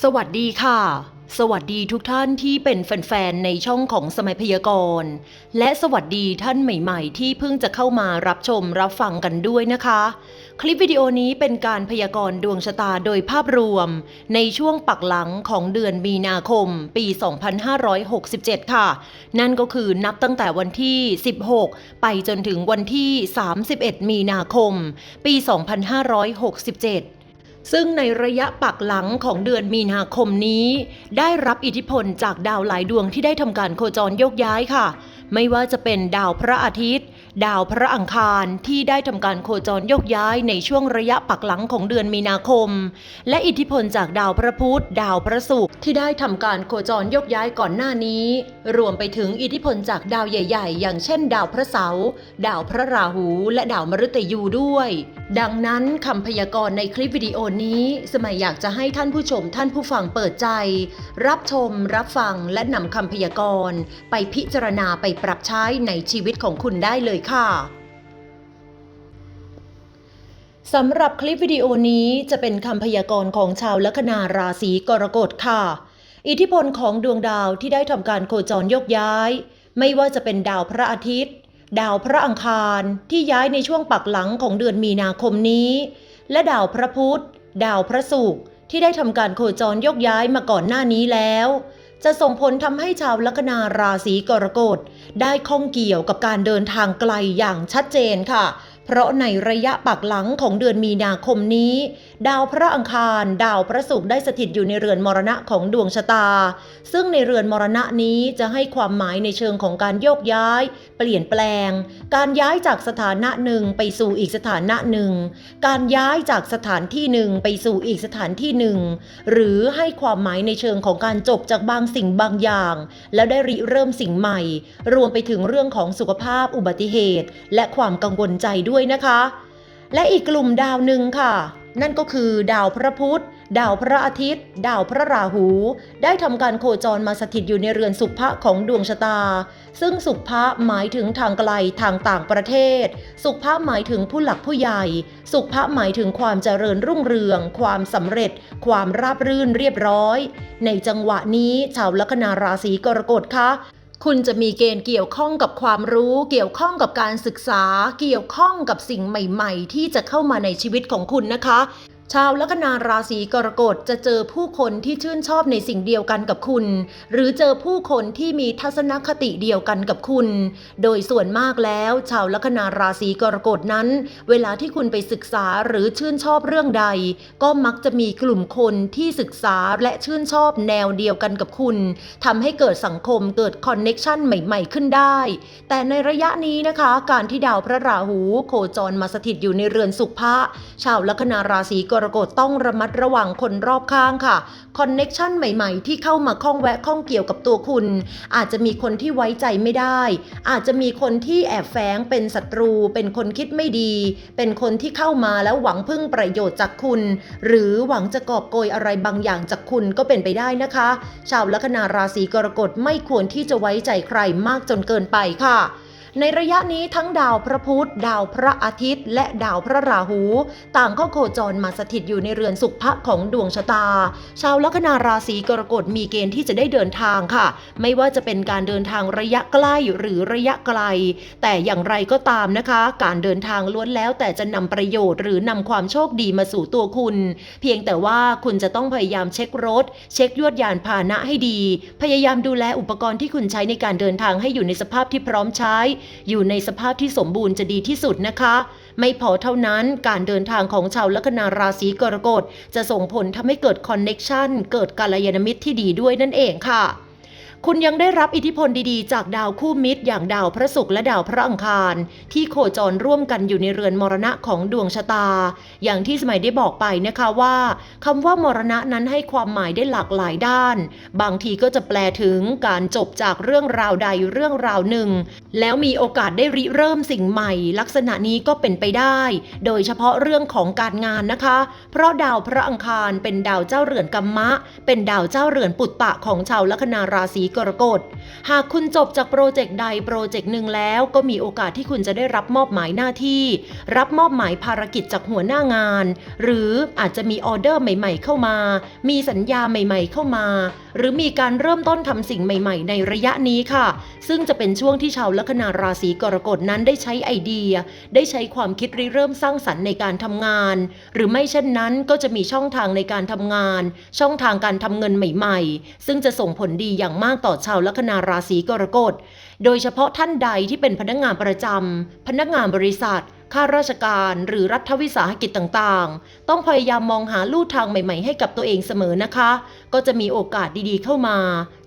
สวัสดีค่ะ สวัสดีทุกท่านที่เป็นแฟนๆ ในช่องของสมัยพยากรณ์ และสวัสดีท่านใหม่ๆ ที่เพิ่งจะเข้ามารับชมรับฟังกันด้วยนะคะ คลิปวิดีโอนี้เป็นการพยากรณ์ดวงชะตาโดยภาพรวม ในช่วงปักหลังของเดือนมีนาคม ปี 2567 ค่ะ นั่นก็คือนับตั้งแต่วันที่ 16 ไปจนถึงวันที่ 31 มีนาคม ปี 2567 ซึ่งในระยะปักหลังของเดือนมีนาคมนี้ ได้รับอิทธิพลจากดาวหลายดวงที่ได้ทำการโคจรโยกย้ายค่ะ ไม่ว่าจะเป็นดาวพระอาทิตย์ ดาวพระอังคารที่ได้ทำการโคจรยกย้ายในช่วงระยะปักหลังของเดือนมีนาคม และอิทธิพลจากดาวพระพุธดาวพระศุกร์ที่ได้ทำการโคจรยกย้ายก่อนหน้านี้ รวมไปถึงอิทธิพลจากดาวใหญ่ ๆ อย่างเช่น ดาวพระเสาร์ดาวพระราหู และดาวมฤตยูด้วย ดังนั้นคำพยากรณ์ในคลิปวิดีโอนี้ สมัยอยากจะให้ท่านผู้ชมท่านผู้ฟังเปิดใจ รับชม รับฟังและนำคำพยากรณ์ไปพิจารณาไปปรับใช้ในชีวิตของคุณได้เลยค่ะสำหรับคลิปวิดีโอนี้จะเป็นคำพยากรณ์ของชาวลัคนาราศีกรกฎค่ะ อิทธิพลของดวงดาวที่ได้ทำการโคจรยกย้าย ไม่ว่าจะเป็นดาวพระอาทิตย์ ดาวพระอังคารที่ย้ายในช่วงปักหลังของเดือนมีนาคมนี้ และดาวพระพุธ ดาวพระศุกร์ที่ได้ทำการโคจรยกย้ายมาก่อนหน้านี้แล้ว จะส่งผลทำให้ชาวลัคนาราศีกรกฎได้ข้องเกี่ยวกับการเดินทางไกลอย่างชัดเจนค่ะ เพราะในระยะปักหลังของเดือนมีนาคมนี้ ดาวพระอังคาร ดาวพระศุกร์ได้สถิตอยู่ในเรือนมรณะของดวงชะตา ซึ่งในเรือนมรณะนี้จะให้ความหมายในเชิงของการโยกย้าย เปลี่ยนแปลง การย้ายจากสถานะหนึ่งไปสู่อีกสถานะหนึ่ง การย้ายจากสถานที่หนึ่งไปสู่อีกสถานที่หนึ่ง หรือให้ความหมายในเชิงของการจบจากบางสิ่งบางอย่าง แล้วได้ริเริ่มสิ่งใหม่ รวมไปถึงเรื่องของสุขภาพอุบัติเหตุ และความกังวลใจด้วยนะคะ และอีกกลุ่มดาวหนึ่งค่ะ นั่นก็คือดาวพระพุธ ดาวพระอาทิตย์ ดาวพระราหู ได้ทำการโคจรมาสถิตอยู่ในเรือนสุภะของดวงชะตา ซึ่งสุภะหมายถึงทางไกลทางต่างประเทศ สุภะหมายถึงผู้หลักผู้ใหญ่ สุภะหมายถึงความเจริญรุ่งเรือง ความสำเร็จ ความราบรื่นเรียบร้อย ในจังหวะนี้ชาวลัคนาราศีกรกฎคะ คุณจะมีเกณฑ์เกี่ยวข้องกับความรู้ เกี่ยวข้องกับการศึกษา เกี่ยวข้องกับสิ่งใหม่ ๆ ที่จะเข้ามาในชีวิตของคุณนะคะ ชาวลัคนาราศีกรกฎจะเจอผู้คนที่ชื่นชอบในสิ่งเดียวกันกับคุณ หรือเจอผู้คนที่มีทัศนคติเดียวกันกับคุณ โดยส่วนมากแล้ว ชาวลัคนาราศีกรกฎนั้น เวลาที่คุณไปศึกษาหรือชื่นชอบเรื่องใด ก็มักจะมีกลุ่มคนที่ศึกษาและชื่นชอบแนวเดียวกันกับคุณทำให้เกิดสังคมเกิดคอนเน็กชันใหม่ ๆ ขึ้นได้ แต่ในระยะนี้นะคะ การที่ดาวพระราหู โคจรมาสถิตอยู่ในเรือนสุภะชาวลัคนาราศีกรกฎต้องระมัดระวังคนรอบข้างค่ะคอนเน็กชันใหม่ๆ ที่เข้ามาข้องแวะข้องเกี่ยวกับตัวคุณ อาจจะมีคนที่ไว้ใจไม่ได้ อาจจะมีคนที่แอบแฝงเป็นศัตรู เป็นคนคิดไม่ดี เป็นคนที่เข้ามาแล้วหวังพึ่งประโยชน์จากคุณ หรือหวังจะกอบโกยอะไรบางอย่างจากคุณก็เป็นไปได้นะคะ ชาวลัคนาราศีกรกฎไม่ควรที่จะไว้ใจใครมากจนเกินไปค่ะ ในระยะนี้ทั้งดาวพระพุธดาวพระอาทิตย์ และดาวพระราหู ต่างก็โคจรมาสถิตอยู่ในเรือนสุขภะของดวงชะตา ชาวลัคนาราศีกรกฎมีเกณฑ์ที่จะได้เดินทางค่ะ ไม่ว่าจะเป็นการเดินทางระยะใกล้หรือระยะไกล แต่อย่างไรก็ตามนะคะ การเดินทางล้วนแล้วแต่จะนำประโยชน์หรือนำความโชคดีมาสู่ตัวคุณ เพียงแต่ว่าคุณจะต้องพยายามเช็ครถ เช็คยวดยานพาหนะให้ดี พยายามดูแลอุปกรณ์ที่คุณใช้ในการเดินทางให้อยู่ในสภาพที่พร้อมใช้อยู่ในสภาพที่สมบูรณ์จะดีที่สุดนะคะ ไม่พอเท่านั้นการเดินทางของชาวลัคนาราศีกรกฎจะส่งผลทำให้เกิดคอนเน็กชันเกิดกาลยานมิตรที่ดีด้วยนั่นเองค่ะ คุณยังได้รับอิทธิพลดีๆ จากดาวคู่มิตร อย่างดาวพระศุกร์และดาวพระอังคาร ที่โคจรร่วมกันอยู่ในเรือนมรณะของดวงชะตา อย่างที่สมัยได้บอกไปนะคะว่าคำว่ามรณะนั้นให้ความหมายได้หลากหลายด้าน บางทีก็จะแปลถึงการจบจากเรื่องราวใดเรื่องราวหนึ่ง แล้วมีโอกาสได้ริเริ่มสิ่งใหม่ ลักษณะนี้ก็เป็นไปได้ โดยเฉพาะเรื่องของการงานนะคะ เพราะดาวพระอังคารเป็นดาวเจ้าเรือนกัมมะ เป็นดาวเจ้าเรือนปุตตะของชาวลัคนาราศีกรกฎ หากคุณจบจากโปรเจกต์ใดโปรเจกต์หนึ่งแล้วก็มีโอกาสที่คุณจะได้รับมอบหมายหน้าที่ รับมอบหมายภารกิจจากหัวหน้างาน หรืออาจจะมีออเดอร์ใหม่ๆ เข้ามา มีสัญญาใหม่ๆ เข้ามา หรือมีการเริ่มต้นทำสิ่งใหม่ ๆ ในระยะนี้ค่ะ ซึ่งจะเป็นช่วงที่ชาวลัคนาราศีกรกฎนั้นได้ใช้ไอเดีย ได้ใช้ความคิดริเริ่มสร้างสรรค์ในการทำงาน หรือไม่เช่นนั้นก็จะมีช่องทางในการทำงาน ช่องทางการทำเงินใหม่ ๆ ซึ่งจะส่งผลดีอย่างมากต่อชาวลัคนาราศีกรกฎ โดยเฉพาะท่านใดที่เป็นพนักงานประจำ พนักงานบริษัท ข้าราชการ หรือรัฐวิสาหกิจต่างๆ ต้องพยายามมองหาลู่ทางใหม่ๆ ให้กับตัวเองเสมอนะคะ ก็จะมีโอกาสดีๆเข้ามา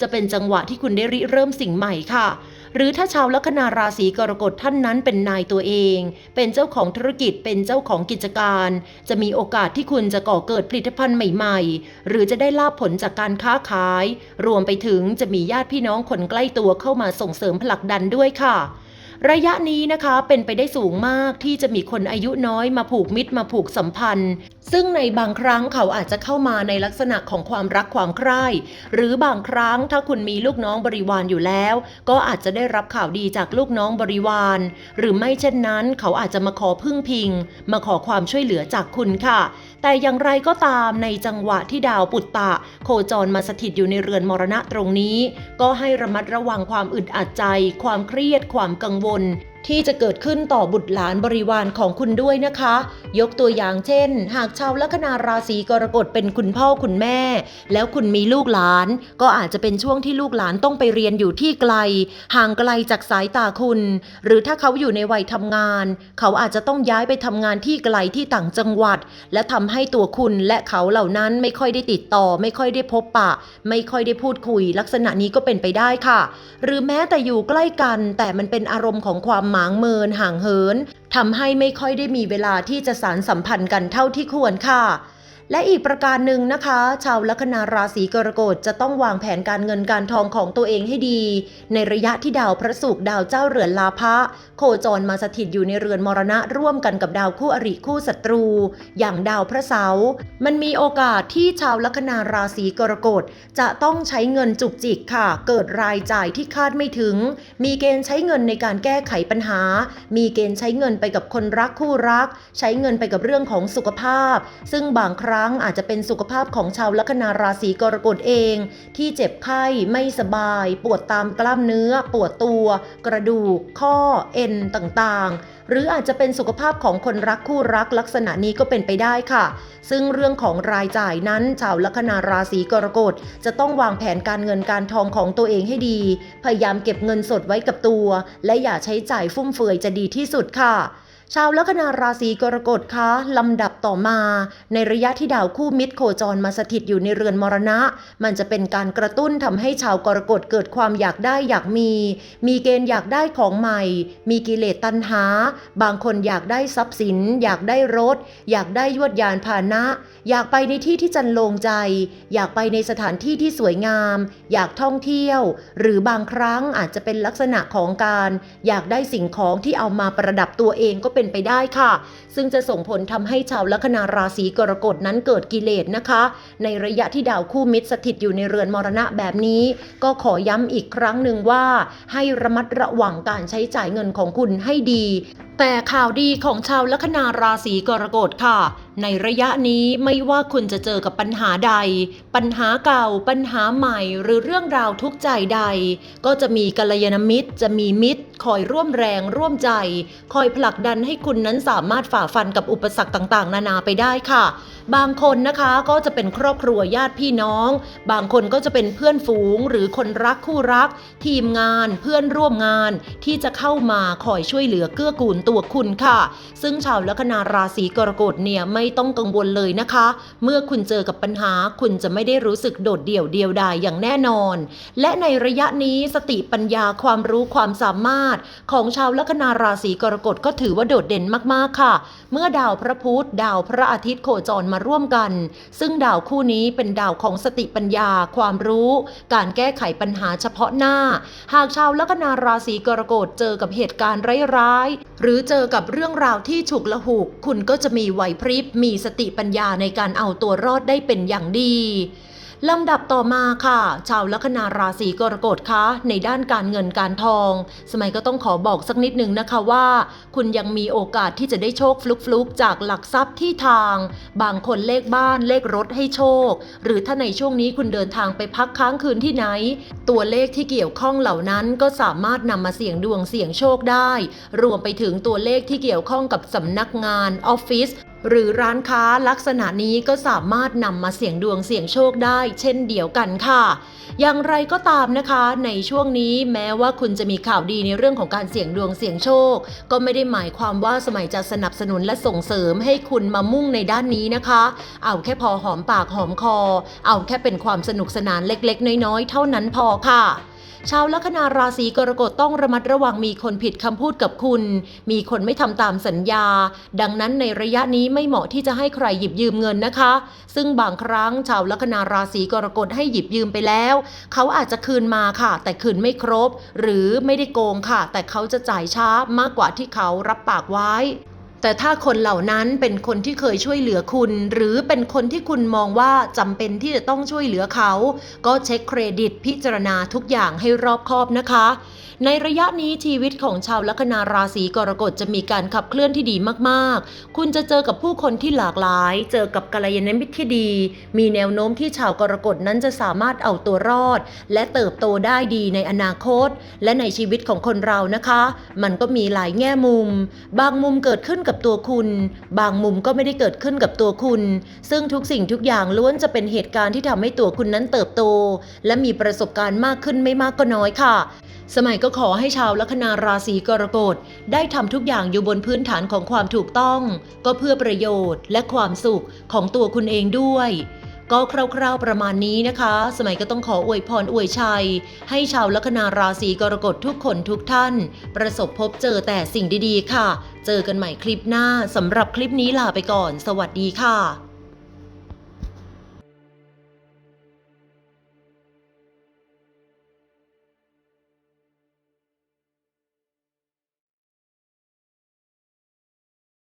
จะเป็นจังหวะที่คุณได้ริเริ่มสิ่งใหม่ค่ะ หรือถ้าชาวลัคนาราศีกรกฎท่านนั้นเป็นนายตัวเอง เป็นเจ้าของธุรกิจเป็นเจ้าของกิจการ จะมีโอกาสที่คุณจะก่อเกิดผลิตภัณฑ์ใหม่ ๆ หรือจะได้ลาบผลจากการค้าขาย รวมไปถึงจะมีญาติพี่น้องคนใกล้ตัวเข้ามาส่งเสริมผลักดันด้วยค่ะระยะนี้นะคะเป็นไปได้สูงมากที่จะมีคนอายุน้อยมาผูกมิตรมาผูกสัมพันธ์ซึ่งในบางครั้งเขาอาจจะเข้ามาในลักษณะของความรักความใคร่หรือบางครั้งถ้าคุณมีลูกน้องบริวารอยู่แล้ว ก็อาจจะได้รับข่าวดีจากลูกน้องบริวาร หรือไม่เช่นนั้น เขาอาจจะมาขอพึ่งพิง มาขอความช่วยเหลือจากคุณค่ะ แต่อย่างไรก็ตามในจังหวะที่ดาวปุตตะ โคจรมาสถิตอยู่ในเรือนมรณะตรงนี้ ก็ให้ระมัดระวังความอึดอัดใจ ความเครียด ความกังวล ที่จะเกิดขึ้นต่อบุตรหลานบริวารของคุณด้วยนะคะ ยกตัวอย่างเช่น หากชาวลัคนาราศีกรกฎเป็นคุณพ่อคุณแม่ แล้วคุณมีลูกหลาน ก็อาจจะเป็นช่วงที่ลูกหลานต้องไปเรียนอยู่ที่ไกล ห่างไกลจากสายตาคุณ หรือถ้าเขาอยู่ในวัยทำงาน เขาอาจจะต้องย้ายไปทำงานที่ไกลที่ต่างจังหวัด และทำให้ตัวคุณและเขาเหล่านั้นไม่ค่อยได้ติดต่อ ไม่ค่อยได้พบปะ ไม่ค่อยได้พูดคุย ลักษณะนี้ก็เป็นไปได้ค่ะ หรือแม้แต่อยู่ใกล้กัน แต่มันเป็นอารมณ์ของความหมางเมินห่างเหินทำให้ไม่ค่อยได้มีเวลาที่จะสารสัมพันธ์กันเท่าที่ควรค่ะ และอีกประการหนึ่งนะคะ ชาวลัคนาราศีกรกฎจะต้องวางแผนการเงินการทองของตัวเองให้ดี ในระยะที่ดาวพระศุกร์ดาวเจ้าเรือนลาภะโคจรมาสถิตอยู่ในเรือนมรณะร่วมกันกับดาวคู่อริคู่ศัตรู อย่างดาวพระเสาร์มันมีโอกาสที่ชาวลัคนาราศีกรกฎจะต้องใช้เงินจุกจิกค่ะ เกิดรายจ่ายที่คาดไม่ถึง มีเกณฑ์ใช้เงินในการแก้ไขปัญหา มีเกณฑ์ใช้เงินไปกับคนรักคู่รัก ใช้เงินไปกับเรื่องของสุขภาพ ซึ่งบางครั้งอาจจะเป็นสุขภาพของชาวลัคนาราศีกรกฎเอง ที่เจ็บไข้ไม่สบาย ปวดตามกล้ามเนื้อ ปวดตัว กระดูก ข้อ เอ็นต่างๆ หรืออาจจะเป็นสุขภาพของคนรักคู่รักลักษณะนี้ก็เป็นไปได้ค่ะ ซึ่งเรื่องของรายจ่ายนั้นชาวลัคนาราศีกรกฎจะต้องวางแผนการเงินการทองของตัวเองให้ดี พยายามเก็บเงินสดไว้กับตัว และอย่าใช้จ่ายฟุ่มเฟือยจะดีที่สุดค่ะ ชาวลัคนาราศีกรกฎคะลำดับต่อมา ในระยะที่ดาวคู่มิตรโคจรมาสถิตอยู่ในเรือนมรณะ มันจะเป็นการกระตุ้นทำให้ชาวกรกฎเกิดความอยากได้อยากมี มีเกณฑ์อยากได้ของใหม่ มีกิเลสตัณหา บางคนอยากได้ทรัพย์สิน อยากได้รถ อยากได้ยวดยานพาหนะ อยากไปในที่ที่จันโลงใจ อยากไปในสถานที่ที่สวยงาม อยากท่องเที่ยว หรือบางครั้งอาจจะเป็นลักษณะของการ อยากได้สิ่งของที่เอามาประดับตัวเองก็เป็น็นไปได้ค่ะ ซึ่งจะส่งผลทำให้ชาวลัคนาราศีกรกฎนั้นเกิดกิเลสนะคะ ในระยะที่ดาวคู่มิตรสถิตอยู่ในเรือนมรณะแบบนี้ ก็ขอย้ำอีกครั้งหนึ่งว่า ให้ระมัดระวังการใช้จ่ายเงินของคุณให้ดี แต่ข่าวดีของชาวลัคนาราศีกรกฎค่ะ ในระยะนี้ไม่ว่าคุณจะเจอกับปัญหาใด ปัญหาเก่า ปัญหาใหม่ หรือเรื่องราวทุกข์ใจใด ก็จะมีกัลยาณมิตร จะมีมิตร คอยร่วมแรงร่วมใจ คอยผลักดันให้คุณนั้นสามารถฝ่าฟันกับอุปสรรคต่างๆ นานาไปได้ค่ะ บางคนนะคะก็จะเป็นครอบครัวญาติพี่น้อง บางคนก็จะเป็นเพื่อนฝูง หรือคนรักคู่รัก ทีมงาน เพื่อนร่วมงาน ที่จะเข้ามาคอยช่วยเหลือเกื้อกูลตัวัวคุณค่ะ ซึ่งชาวลัคนาราศีกรกฎเนี่ยไม่ต้องกังวลเลยนะคะ เมื่อคุณเจอกับปัญหาคุณจะไม่ได้รู้สึกโดดเดี่ยวเดียวดายอย่างแน่นอน และในระยะนี้สติปัญญาความรู้ความสามารถ ของชาวลัคนาราศีกรกฎก็ถือว่าโดดเด่นมากๆค่ะ เมื่อดาวพระพุธดาวพระอาทิตย์โคจรมาร่วมกัน ซึ่งดาวคู่นี้เป็นดาวของสติปัญญา ความรู้ การแก้ไขปัญหาเฉพาะหน้า หากชาวลัคนาราศีกรกฎเจอกับเหตุการณ์ร้ายๆหรือเจอกับเรื่องราวที่ฉุกละหุก คุณก็จะมีไหวพริบมีสติปัญญาในการเอาตัวรอดได้เป็นอย่างดี ลำดับต่อมาค่ะ ชาวลัคนาราศีกรกฎคะในด้านการเงินการทอง สมัยก็ต้องขอบอกสักนิดหนึ่งนะคะว่า คุณยังมีโอกาสที่จะได้โชคฟลุกๆ จากหลักทรัพย์ที่ทาง บางคนเลขบ้านเลขรถให้โชค หรือถ้าในช่วงนี้คุณเดินทางไปพักค้างคืนที่ไหน ตัวเลขที่เกี่ยวข้องเหล่านั้นก็สามารถนำมาเสี่ยงดวงเสี่ยงโชคได้ รวมไปถึงตัวเลขที่เกี่ยวข้องกับสำนักงานออฟฟิศ หรือร้านค้าลักษณะนี้ก็สามารถนำมาเสี่ยงดวงเสี่ยงโชคได้ เช่นเดียวกันค่ะ อย่างไรก็ตามนะคะ ในช่วงนี้แม้ว่าคุณจะมีข่าวดีในเรื่องของการเสี่ยงดวงเสี่ยงโชค ก็ไม่ได้หมายความว่าสมัยจะสนับสนุนและส่งเสริมให้คุณมามุ่งในด้านนี้นะคะ เอาแค่พอหอมปากหอมคอ เอาแค่เป็นความสนุกสนานเล็กๆ น้อยๆ เท่านั้นพอค่ะ ชาวลัคนาราศีกรกฎต้องระมัดระวังมีคนผิดคำพูดกับคุณ มีคนไม่ทำตามสัญญา ดังนั้นในระยะนี้ไม่เหมาะที่จะให้ใครหยิบยืมเงินนะคะ ซึ่งบางครั้งชาวลัคนาราศีกรกฎให้หยิบยืมไปแล้ว เขาอาจจะคืนมาค่ะ แต่คืนไม่ครบ หรือไม่ได้โกงค่ะ แต่เขาจะจ่ายช้ามากกว่าที่เขารับปากไว้ แต่ถ้าคนเหล่านั้นเป็นคนที่เคยช่วยเหลือคุณ หรือเป็นคนที่คุณมองว่าจำเป็นที่จะต้องช่วยเหลือเขา ก็เช็คเครดิตพิจารณาทุกอย่างให้รอบคอบนะคะ ในระยะนี้ชีวิตของชาวลัคนาราศีกรกฎจะมีการขับเคลื่อนที่ดีมากๆ คุณจะเจอกับผู้คนที่หลากหลาย เจอกับกัลยาณมิตรที่ดี มีแนวโน้มที่ชาวกรกฎนั้นจะสามารถเอาตัวรอด และเติบโตได้ดีในอนาคต และในชีวิตของคนเรานะคะ มันก็มีหลายแง่มุม บางมุมเกิดขึ้นกับตัวคุณ บางมุมก็ไม่ได้เกิดขึ้นกับตัวคุณ ซึ่งทุกสิ่งทุกอย่างล้วนจะเป็นเหตุการณ์ที่ทำให้ตัวคุณนั้นเติบโต และมีประสบการณ์มากขึ้นไม่มากก็น้อยค่ะ สมัยก็ขอให้ชาวลัคนาราศีกรกฎได้ทำทุกอย่างอยู่บนพื้นฐานของความถูกต้อง ก็เพื่อประโยชน์และความสุขของตัวคุณเองด้วย ก็คร่าวๆประมาณนี้นะคะ สมัยก็ต้องขออวยพรอวยชัย ให้ชาวลัคนาราศีกรกฎทุกคนทุกท่าน ประสบพบเจอแต่สิ่งดีๆ ค่ะ เจอกันใหม่คลิปหน้าสำหรับคลิปนี้ลาไปก่อน สวัสดีค่ะ